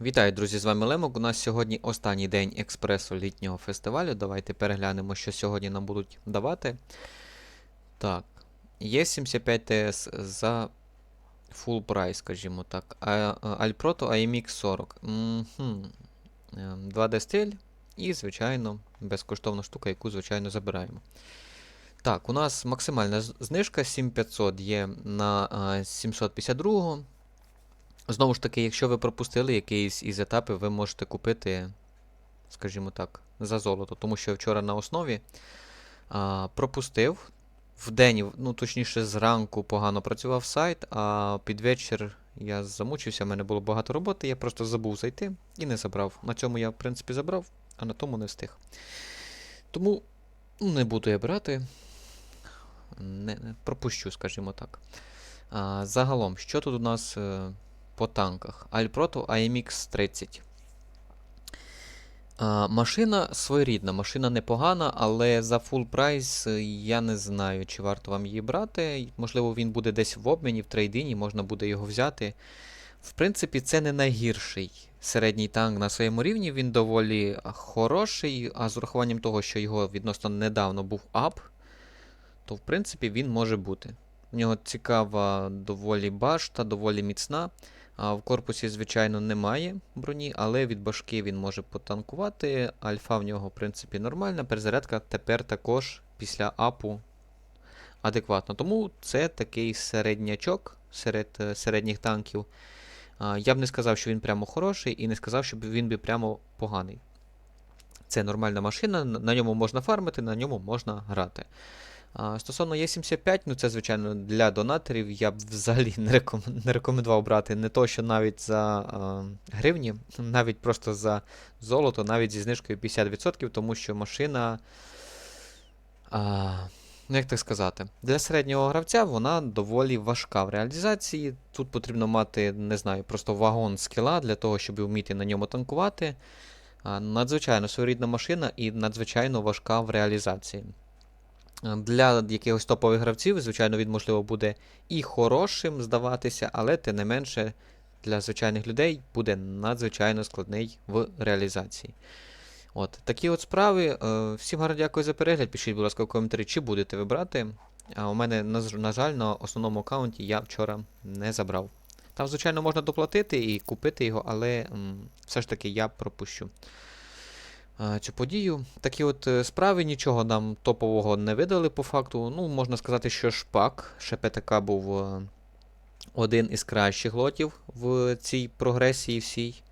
Вітаю, друзі! З вами Лемок. У нас сьогодні останній день експресу літнього фестивалю. Давайте переглянемо, що сьогодні нам будуть давати. Так, є 75 TS за full прайс, скажімо так. А, а, Alproto AMX 40. Мгм. Ем, 2D стиль і, звичайно, безкоштовна штука, яку, звичайно, забираємо. Так, у нас максимальна знижка 7500 є на 752. Знову ж таки, якщо ви пропустили якийсь із етапів, ви можете купити, скажімо так, за золото. Тому що вчора на основі а, пропустив. В день, ну точніше, зранку погано працював сайт, а під вечір я замучився, в мене було багато роботи, я просто забув зайти і не забрав. На цьому я, в принципі, забрав, а на тому не встиг. Тому ну, не буду я брати. Не, не, пропущу, скажімо так. А, загалом, що тут у нас е, по танках? Alproto AMX 30. А, машина своєрідна, машина непогана, але за full прайс е, я не знаю, чи варто вам її брати. Можливо, він буде десь в обміні, в трейдині, можна буде його взяти. В принципі, це не найгірший середній танк на своєму рівні. Він доволі хороший, а з урахуванням того, що його відносно недавно був ап, то в принципі він може бути. В нього цікава доволі башта, доволі міцна. А в корпусі, звичайно, немає броні, але від башки він може потанкувати. Альфа в нього, в принципі, нормальна. Перезарядка тепер також після апу адекватно. Тому це такий середнячок серед е, середніх танків. А, Я б не сказав, що він прямо хороший, і не сказав, що він би прямо поганий. Це нормальна машина, на ньому можна фармити, на ньому можна грати. Стосовно Є75, ну це, звичайно, для донаторів я б взагалі не, реком... не рекомендував брати не то, що навіть за а, гривні, навіть просто за золото, навіть зі знижкою 50%, тому що машина. А, ну, як так сказати, для середнього гравця вона доволі важка в реалізації. Тут потрібно мати, не знаю, просто вагон скіла для того, щоб вміти на ньому танкувати. Надзвичайно своєрідна машина і надзвичайно важка в реалізації. Для якихось топових гравців, звичайно, він, можливо, буде і хорошим здаватися, але тим не менше для звичайних людей буде надзвичайно складний в реалізації. От, такі от справи. Е, Всім гарно дякую за перегляд. Пишіть, будь ласка, в коментарі, чи будете ви брати. А у мене, на, жаль, на основному аккаунті я вчора не забрав. Там, звичайно, можна доплатити і купити його, але м, все ж таки я пропущу цю подію. Такі от е, справи, нічого нам топового не видали по факту. Ну, можна сказати, що шпак, ШПТК був е, один із кращих лотів в цій прогресії всій.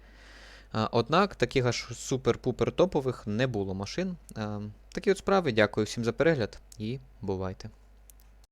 Однак таких аж супер-пупер топових не було машин. Такі от справи. Дякую всім за перегляд і бувайте.